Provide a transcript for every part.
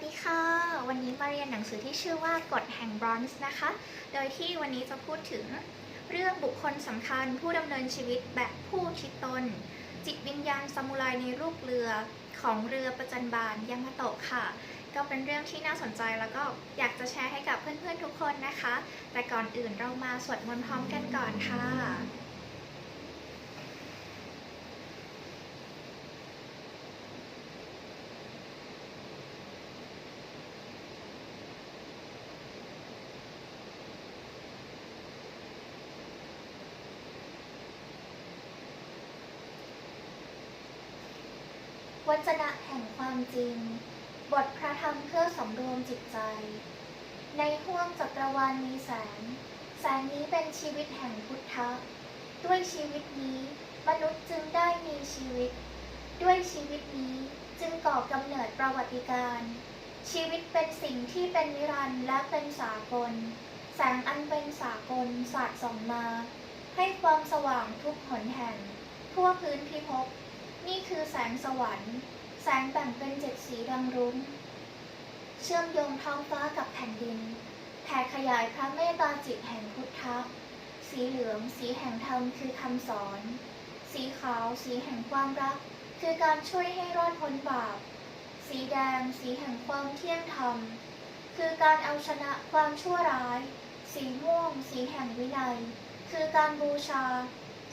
วัสดีค่ะ วันนี้มาเรียนหนังสือที่ชื่อว่ากฎแห่งบรอนซ์นะคะ โดยที่วันนี้จะพูดถึงเรื่องบุคคลสำคัญผู้ดำเนินชีวิตแบบผู้ชิดตน จิตวิญญาณซามูไรในรูปเรือของเรือประจันบานยามาโตะค่ะ ก็เป็นเรื่องที่น่าสนใจแล้วก็อยากจะแชร์ให้กับเพื่อนๆทุกคนนะคะ แต่ก่อนอื่นเรามาสวดมนต์พร้อมกันก่อนค่ะ วจนะแห่งความจริง บทพระธรรมเพื่อสำรวมจิตใจ ในห้วงจักรวาลมีแสง แสงนี้เป็นชีวิตแห่งพุทธะ ด้วยชีวิตนี้มนุษย์จึงได้มีชีวิต ด้วยชีวิตนี้จึงก่อกำเนิดประวัติการ ชีวิตเป็นสิ่งที่เป็นนิรันดร์และเป็นสากล แสงอันเป็นสากลสาดส่องมา ให้ความสว่างทุกหนแห่ง ทั่วพื้นพิภพ นี่คือแสงสวรรค์ แสงแบ่งเป็นเจ็ดสีดังรุ้ง เชื่อมโยงท้องฟ้ากับแผ่นดินแผ่ขยายพระเมตตาจิตแห่งพุทธะ สีเหลืองสีแห่งธรรมคือคำสอน สีขาวสีแห่งความรัก คือการช่วยให้รอดพ้นบาป สีแดงสีแห่งความเที่ยงธรรม คือการเอาชนะความชั่วร้าย สีม่วงสีแห่งวินัยคือการบูชา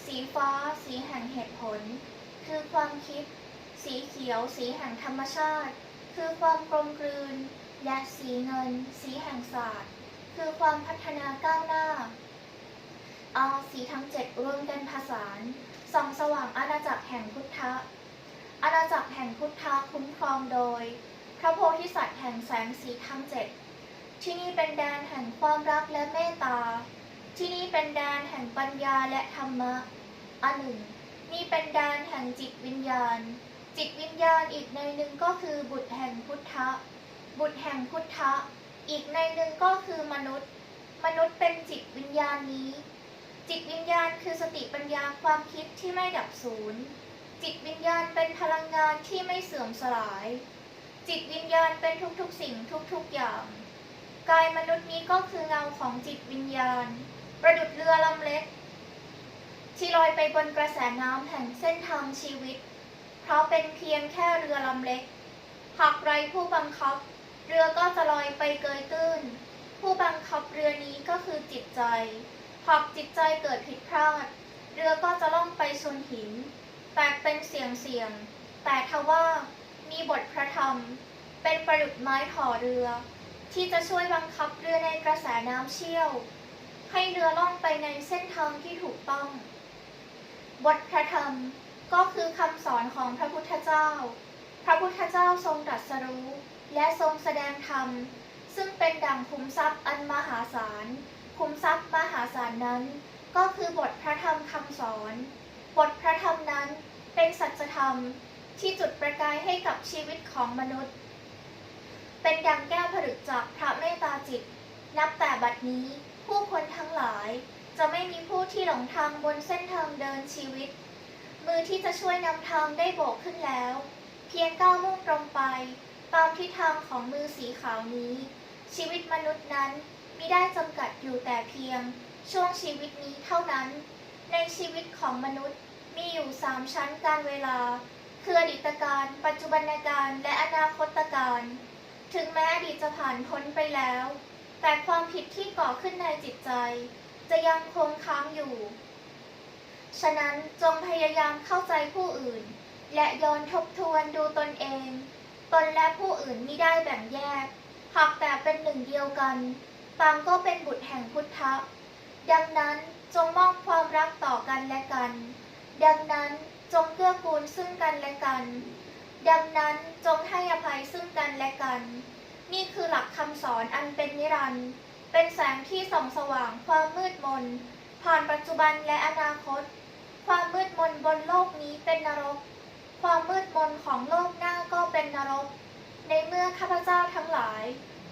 สีฟ้าสีแห่งเหตุผล คือความคิด สีเขียว สีแห่งธรรมชาติ คือความกลมกลืน และสีเงิน สีแห่งศาสตร์ คือความพัฒนาก้าวหน้าเอาสีทั้งเจ็ดรวมกันผสานส่องสว่างอาณาจักรแห่งพุทธะอาณาจักรแห่งพุทธะคุ้มครองโดย พระโพธิสัตว์แห่งแสงสีทั้งเจ็ดที่นี่เป็นแดนแห่งความรักและเมตตา ที่นี่เป็นแดนแห่งปัญญาและธรรมะอันหนึ่ง นี่เป็นแดนแห่งจิตวิญญาณ จิตวิญญาณอีกในหนึ่งก็คือบุตรแห่งพุทธะ บุตรแห่งพุทธะ อีกในหนึ่งก็คือมนุษย์ มนุษย์เป็นจิตวิญญาณนี้ จิตวิญญาณคือสติปัญญาความคิดที่ไม่ดับสูญ จิตวิญญาณเป็นพลังงานที่ไม่เสื่อมสลาย จิตวิญญาณเป็นทุกๆสิ่งทุกๆอย่าง กายมนุษย์นี้ก็คือเงาของจิตวิญญาณ ประดุดเรือลำเล็ก ที่ลอยไปบนกระแสน้ำแห่งเส้นทางชีวิต เพราะเป็นเพียงแค่เรือลำเล็ก หากไรผู้บังคับ เรือก็จะลอยไปเกยตื้น ผู้บังคับเรือนี้ก็คือจิตใจ หากจิตใจเกิดผิดพลาด เรือก็จะล่องไปชนหิน แตกเป็นเสียงเสียง แต่ทว่ามีบทพระธรรม เป็นประดุจไม้ถ่อเรือ ที่จะช่วยบังคับเรือในกระแสน้ำเชี่ยว ให้เรือล่องไปในเส้นทางที่ถูกต้อง บทพระธรรมก็คือคำสอนของพระพุทธเจ้า พระพุทธเจ้าทรงตรัสรู้ และทรงแสดงธรรม ซึ่งเป็นดั่งคุ้มทรัพย์อันมหาศาล คุ้มทรัพย์มหาศาลนั้น ก็คือบทพระธรรมคำสอน บทพระธรรมนั้นเป็นสัจธรรมที่จุดประกายให้กับชีวิตของมนุษย์ เป็นดังแก้วผลึกจากพระเมตตาจิต นับแต่บัดนี้ผู้คนทั้งหลาย จะไม่มีผู้ที่หลงทางบนเส้นทางเดินชีวิต มือที่จะช่วยนำทางได้โบกขึ้นแล้ว เพียงก้าวมุ่งตรงไป ตามทิศทางของมือสีขาวนี้ ชีวิตมนุษย์นั้นมิได้จำกัดอยู่แต่เพียง ช่วงชีวิตนี้เท่านั้น ในชีวิตของมนุษย์มีอยู่สามชั้นการเวลา คืออดีตการ ปัจจุบันการและอนาคตการ ถึงแม้อดีตจะผ่านพ้นไปแล้ว แต่ความผิดที่ก่อขึ้นในจิตใจ จะยังคงค้างอยู่ ฉะนั้นจงพยายามเข้าใจผู้อื่น และย้อนทบทวนดูตนเอง ตนและผู้อื่นมิได้แบ่งแยก หากแต่เป็นหนึ่งเดียวกัน ต่างก็เป็นบุตรแห่งพุทธะ ดังนั้นจงมอบความรักต่อกันและกัน ดังนั้นจงเกื้อกูลซึ่งกันและกัน ดังนั้นจงให้อภัยซึ่งกันและกัน นี่คือหลักคำสอนอันเป็นนิรันดร์ เป็นแสงที่ส่องสว่างความมืดมน ผ่านปัจจุบันและอนาคต ความมืดมนบนโลกนี้เป็นนรก ความมืดมนของโลกหน้าก็เป็นนรก ในเมื่อข้าพเจ้าทั้งหลาย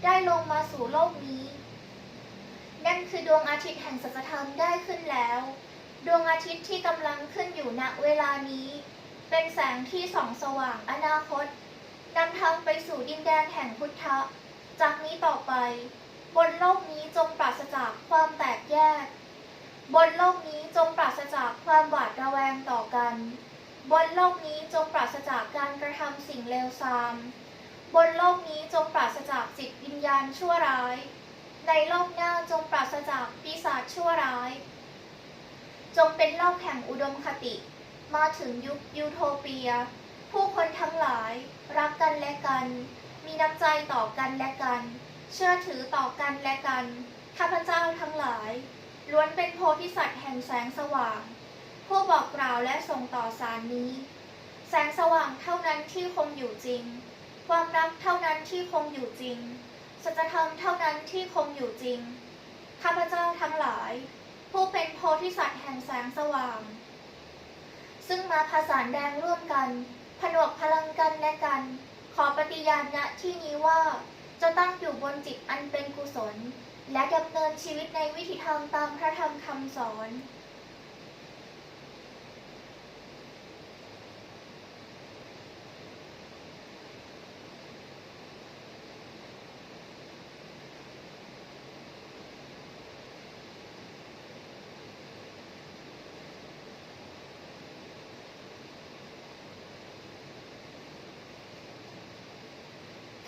ได้ลงมาสู่โลกนี้ นั่นคือดวงอาทิตย์แห่งสัจธรรมได้ขึ้นแล้ว ดวงอาทิตย์ที่กำลังขึ้นอยู่ณเวลานี้ เป็นแสงที่ส่องสว่างอนาคตนำทางไปสู่ดินแดนแห่งพุทธะ จากนี้ต่อไป บนโลกนี้จงปราศจากความแตกแยก บนโลกนี้จงปราศจากความหวาดระแวงต่อกัน บนโลกนี้จงปราศจากการกระทำสิ่งเลวทราม บนโลกนี้จงปราศจากจิตวิญญาณชั่วร้าย ในโลกหน้าจงปราศจากปีศาจชั่วร้าย จงเป็นโลกแห่งอุดมคติ มาถึงยุคยูโทเปีย ผู้คนทั้งหลาย รักกันและกัน มีน้ำใจต่อกันและกัน เชื่อถือต่อกันและกัน ข้าพเจ้าทั้งหลาย ล้วนเป็นโพธิสัตว์แห่งแสงสว่าง ผู้บอกกล่าวและส่งต่อสารนี้ แสงสว่างเท่านั้นที่คงอยู่จริง ความรักเท่านั้นที่คงอยู่จริง สัจธรรมเท่านั้นที่คงอยู่จริง ข้าพเจ้าทั้งหลาย ผู้เป็นโพธิสัตว์แห่งแสงสว่าง ซึ่งมาผสานแรงร่วมกัน ผนวกพลังกันและกัน ขอปฏิญาณณที่นี้ว่า จะตั้งอยู่บนจิตอันเป็นกุศล และดำเนินชีวิตในวิถีธรรมตามพระธรรมคำสอน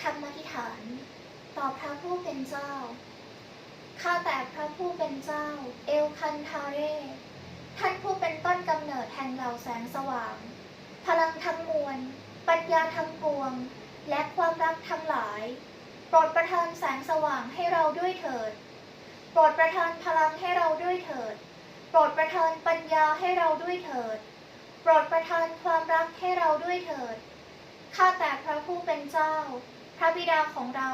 คำอธิษฐาน ต่อพระผู้เป็นเจ้า ข้าแต่พระผู้เป็นเจ้า เอลคันทาเร ท่านผู้เป็นต้นกำเนิดแห่งเหล่าแสงสว่าง พลังทั้งมวล ปัญญาทั้งปวง และความรักทั้งหลาย โปรดประทานแสงสว่างให้เราด้วยเถิด โปรดประทานพลังให้เราด้วยเถิด โปรดประทานปัญญาให้เราด้วยเถิด โปรดประทานความรักให้เราด้วยเถิด ข้าแต่พระผู้เป็นเจ้า พระบิดาของเรา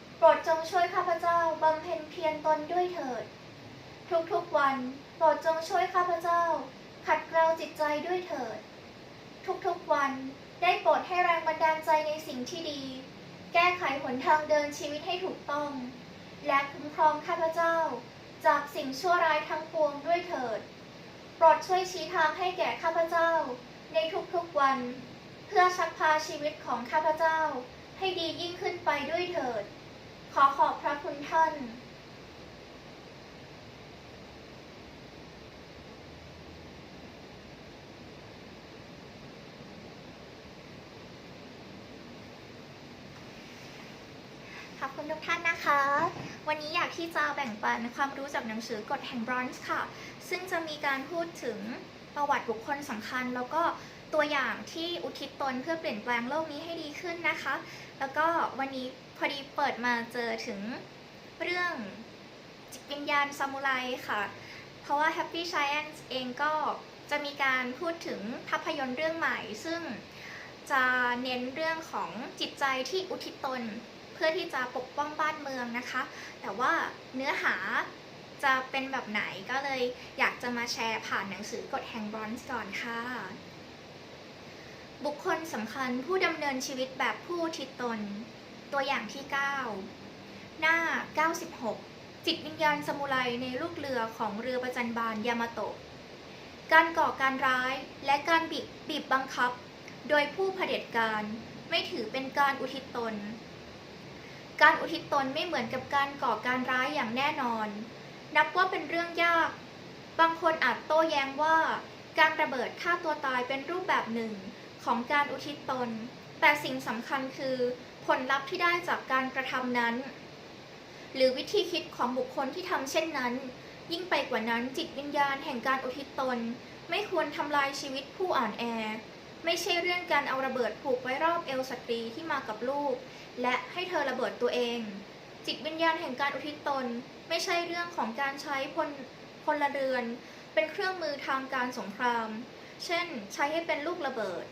ปรดจงช่วยข้าพเจ้าบำเพ็ญเพียรตนด้วยเถิด ทุกๆวันโปรดจงช่วยข้าพเจ้า ขัดเกลาจิตใจด้วยเถิด ทุกๆวันได้โปรดให้แรงบันดาลใจในสิ่งที่ดี แก้ไขหนทางเดินชีวิตให้ถูกต้อง และคุ้มครองข้าพเจ้า จากสิ่งชั่วร้ายทั้งปวงด้วยเถิด โปรดช่วยชี้ทางให้แก่ข้าพเจ้า ในทุกๆวัน เพื่อชักพาชีวิตของข้าพเจ้า ให้ดียิ่งขึ้นไปด้วยเถิด ขอขอบพระคุณท่าน ขอบคุณทุกท่านนะคะ วันนี้อยากที่จะแบ่งปันความรู้จากหนังสือกฎแห่งบรอนซ์ค่ะ ซึ่งจะมีการพูดถึงประวัติบุคคลสำคัญแล้วก็ ตัวอย่างที่อุทิศตนเพื่อเปลี่ยนแปลงโลกนี้ให้ดีขึ้นนะคะ แล้วก็วันนี้พอดีเปิดมาเจอถึงเรื่องจิตวิญญาณซามูไรค่ะ เพราะว่า Happy Science เองก็จะมีการพูดถึงภาพยนตร์เรื่องใหม่ ซึ่งจะเน้นเรื่องของจิตใจที่อุทิศตน เพื่อที่จะปกป้องบ้านเมืองนะคะ แต่ว่าเนื้อหาจะเป็นแบบไหนก็เลยอยากจะมาแชร์ผ่านหนังสือกฎแห่งบรอนซ์ก่อนค่ะ บุคคลสำคัญผู้ดำเนินชีวิตแบบผู้อุทิศตน ตัวอย่างที่ 9 หน้า 96 จิตวิญญาณสมุไรในลูกเรือของเรือประจันบานยามาโตะ การก่อการร้ายและการบีบบีบบังคับ โดยผู้เผด็จการไม่ถือเป็นการอุทิศตน การอุทิศตนไม่เหมือนกับการก่อการร้ายอย่างแน่นอน นับว่าเป็นเรื่องยาก บางคนอาจโต้แย้งว่า การระเบิดฆ่าตัวตายเป็นรูปแบบหนึ่ง ของการอุทิศตน แต่สิ่งสำคัญคือผลลัพธ์ที่ได้จากการกระทำนั้น หรือวิธีคิดของบุคคลที่ทำเช่นนั้น ยิ่งไปกว่านั้นจิตวิญญาณแห่งการอุทิศตน ไม่ควรทำลายชีวิตผู้อ่านแอ ไม่ใช่เรื่องการเอาระเบิดผูกไว้รอบเอวสตรีที่มากับลูก และให้เธอระเบิดตัวเอง จิตวิญญาณแห่งการอุทิศตน ไม่ใช่เรื่องของการใช้พลพลเรือน เป็นเครื่องมือทางการสงคราม เช่น ใช้ให้เป็นลูกระเบิด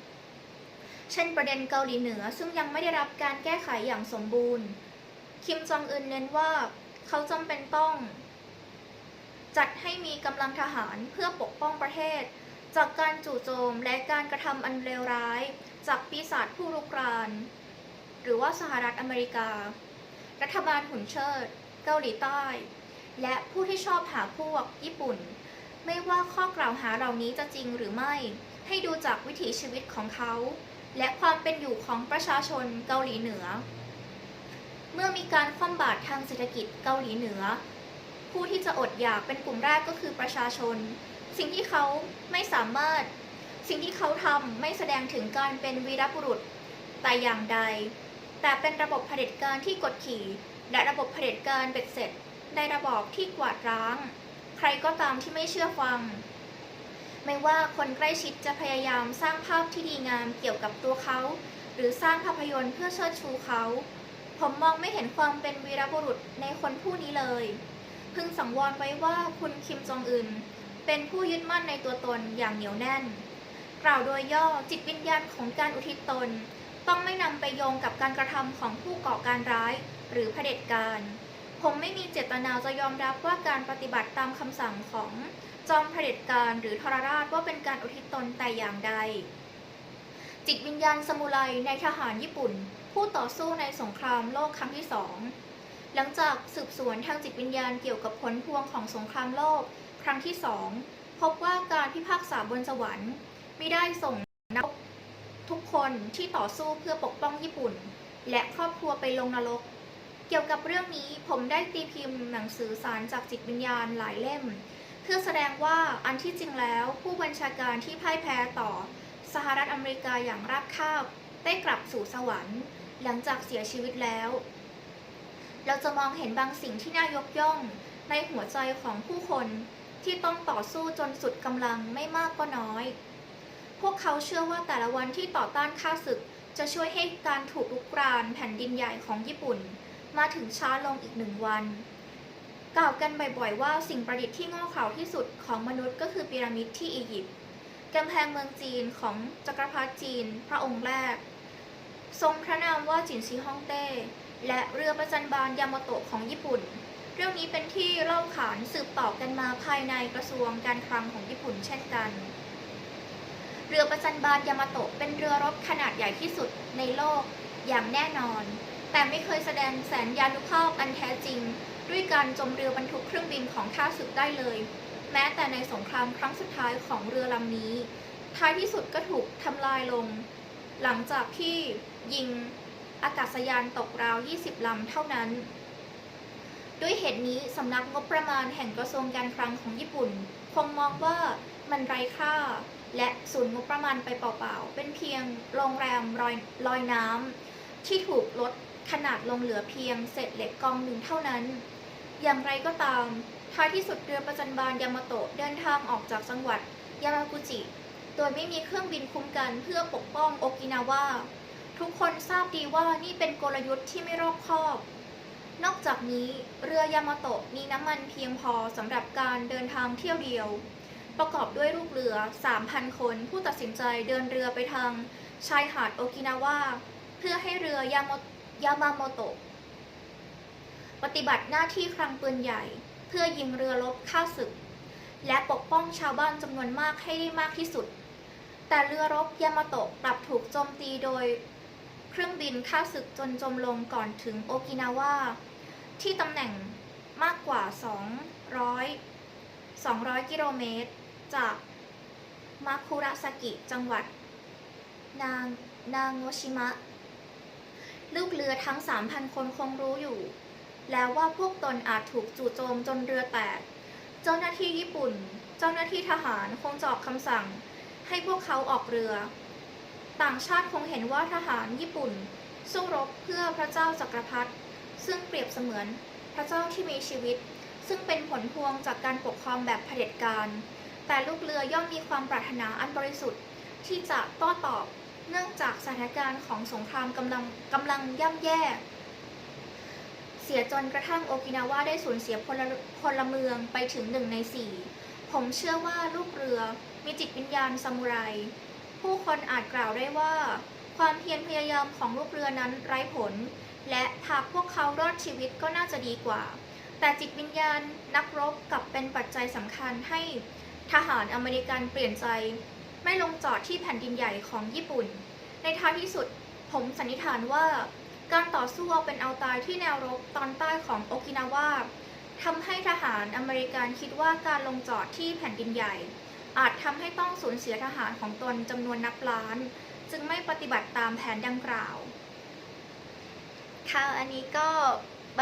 เช่นประเด็นเกาหลีเหนือซึ่งยังไม่ได้รับการแก้ไขอย่างสมบูรณ์ คิมจองอึนเน้นว่าเขาจำเป็นต้อง จัดให้มีกำลังทหารเพื่อปกป้องประเทศ จากการจู่โจมและการกระทำอันเลวร้าย จากปีศาจผู้รุกราน หรือว่าสหรัฐอเมริกา รัฐบาลหุ่นเชิด เกาหลีใต้ และผู้ที่ชอบหาพวกญี่ปุ่น ไม่ว่าข้อกล่าวหาเหล่านี้จะจริงหรือไม่ ให้ดูจากวิถีชีวิตของเขา และความเป็นอยู่ของประชาชนเกาหลีเหนือ เมื่อมีการคว่ำบาตรทางเศรษฐกิจเกาหลีเหนือ ผู้ที่จะอดอยากเป็นกลุ่มแรกก็คือประชาชน สิ่งที่เขาไม่สามารถ สิ่งที่เขาทำไม่แสดงถึงการเป็นวีรบุรุษแต่อย่างใด แต่เป็นระบบเผด็จการที่กดขี่ และระบบเผด็จการเบ็ดเสร็จในระบอบที่กวาดร้าง ใครก็ตามที่ไม่เชื่อฟัง ไม่ว่าคนใกล้ชิดจะพยายามสร้างภาพที่ดีงามเกี่ยวกับตัวเขา หรือสร้างภาพยนตร์เพื่อเชิดชูเขา ผมมองไม่เห็นความเป็นวีรบุรุษในคนผู้นี้เลย พึงสังวรไว้ว่าคุณคิมจองอึนเป็นผู้ยึดมั่นในตัวตนอย่างเหนียวแน่น กล่าวโดยย่อจิตวิญญาณของการอุทิศตน ต้องไม่นำไปโยงกับการกระทำของผู้ก่อการร้าย หรือเผด็จการผมไม่มีเจตนาจะยอมรับว่าการปฏิบัติตามคำสั่งของ จอมเผด็จการหรือทรราชว่าเป็นการอุทิศตนแต่อย่างใด จิตวิญญาณสมุไรในทหารญี่ปุ่น ผู้ต่อสู้ในสงครามโลกครั้งที่สองหลังจากสืบสวนทางจิตวิญญาณเกี่ยวกับผลพวงของสงครามโลก ครั้งที่สองพบว่าการพิพากษาบนสวรรค์ไม่ได้ส่งนักทุกคนที่ต่อสู้เพื่อปกป้องญี่ปุ่น และครอบครัวไปลงนรก เกี่ยวกับเรื่องนี้ผมได้ตีพิมพ์หนังสือสารจากจิตวิญญาณหลายเล่ม พื่อแสดงว่าอันที่จริงแล้วผู้บัญชาการที่พ่ายแพ้ต่อ สหรัฐอเมริกาอย่างราบคาบ ได้กลับสู่สวรรค์ หลังจากเสียชีวิตแล้ว เราจะมองเห็นบางสิ่งที่น่ายกย่องในหัวใจของผู้คนที่ต้องต่อสู้จนสุดกำลังไม่มากก็น้อย พวกเขาเชื่อว่าแต่ละวันที่ต่อต้านข้าศึกจะช่วยให้การถูกลุกรานแผ่นดินใหญ่ของญี่ปุ่น มาถึงช้าลงอีกหนึ่งวัน กล่าวกันบ่อยๆว่าสิ่งประดิษฐ์ที่โง่เขลาที่สุดของมนุษย์ก็คือพีระมิดที่อียิปต์กำแพงเมืองจีนของจักรพรรดิจีน พระองค์แรก ทรงพระนามว่าจินซีฮ่องเต้ และเรือประจันบานยามาโตะของญี่ปุ่น เรื่องนี้เป็นที่เล่าขานสืบต่อกันมาภายในกระทรวงการคลังของญี่ปุ่นเช่นกัน เรือประจันบานยามาโตะเป็นเรือรบขนาดใหญ่ที่สุดในโลกอย่างแน่นอน แต่ไม่เคยแสดงแสนยานุภาพอันแท้จริง ด้วยการจมเรือบรรทุกเครื่องบินของข้าศึกได้เลย แม้แต่ในสงครามครั้งสุดท้ายของเรือลำนี้ ท้ายที่สุดก็ถูกทำลายลง หลังจากที่ยิงอากาศยานตกราว 20 ลำเท่านั้น ด้วยเหตุนี้สำนักงบประมาณแห่งกระทรวงการคลังของญี่ปุ่น คงมองว่ามันไร้ค่า และสูญงบประมาณไปเปล่าๆ เป็นเพียงโรงแรมลอยลอยน้ำที่ถูกลดขนาดลงเหลือเพียงเศษเหล็กกองหนึ่งเท่านั้น อย่างไรก็ตาม ท้ายที่สุดเรือประจันบานยามาโตะเดินทางออกจากจังหวัดยามากุจิ โดยไม่มีเครื่องบินคุ้มกันเพื่อปกป้องโอกินาวา ทุกคนทราบดีว่านี่เป็นกลยุทธ์ที่ไม่รอบคอบ นอกจากนี้เรือยามาโตะมีน้ำมันเพียงพอสำหรับการเดินทางเที่ยวเดียว ประกอบด้วยลูกเรือ 3,000 คนผู้ตัดสินใจเดินเรือไปทางชายหาดโอกินาวาเพื่อให้เรือยามยามาโมโตะ ปฏิบัติหน้าที่คลังปืนใหญ่ เพื่อยิงเรือรบฆ่าศึก และปกป้องชาวบ้านจำนวนมากให้ได้มากที่สุด แต่เรือรบยามาโตะกลับถูกโจมตีโดย เครื่องบินฆ่าศึกจนจมลงก่อนถึงโอกินาวาที่ตำแหน่งมากกว่า 200 200 กิโลเมตร จากมาคุระสกิจังหวัด นางนางโงชิมะ ลูกเรือทั้ง 3,000 คนคงรู้อยู่ แล้วว่าพวกตนอาจถูกจู่โจมจนเรือแตก เจ้าหน้าที่ญี่ปุ่น เจ้าหน้าที่ทหารคงจะออกคำสั่ง ให้พวกเขาออกเรือ ต่างชาติคงเห็นว่าทหารญี่ปุ่น สู้รบเพื่อพระเจ้าจักรพรรดิซึ่งเปรียบเสมือนพระเจ้าที่มีชีวิต ซึ่งเป็นผลพวงจากการปกครองแบบเผด็จการ แต่ลูกเรือย่อมมีความปรารถนาอันบริสุทธิ์ที่จะโต้ตอบ เนื่องจากสถานการณ์ของสงครามกำลังกำลังย่ำแย่ สียจนกระทั่งโอกินาว่าได้สูญเสียพลพลเมืองไปถึงหนึ่งในสี่ผมเชื่อว่าลูกเรือมีจิตวิญญาณซามูไร ผู้คนอาจกล่าวได้ว่า ความเพียรพยายามของลูกเรือนั้นไร้ผล และหากพวกเขารอดชีวิตก็น่าจะดีกว่า แต่จิตวิญญาณนักรบกลับเป็นปัจจัยสำคัญให้ทหารอเมริกันเปลี่ยนใจ ไม่ลงจอดที่แผ่นดินใหญ่ของญี่ปุ่น ในท้ายที่สุดผมสันนิษฐานว่า การต่อสู้เอาเป็นเอาตายที่แนวรบตอนใต้ของโอกินาวาทำให้ทหารอเมริกันคิดว่าการลงจอดที่แผ่นดินใหญ่ อาจทำให้ต้องสูญเสียทหารของตนจำนวนนับล้าน จึงไม่ปฏิบัติตามแผนดังกล่าว ค่ะ อันนี้ก็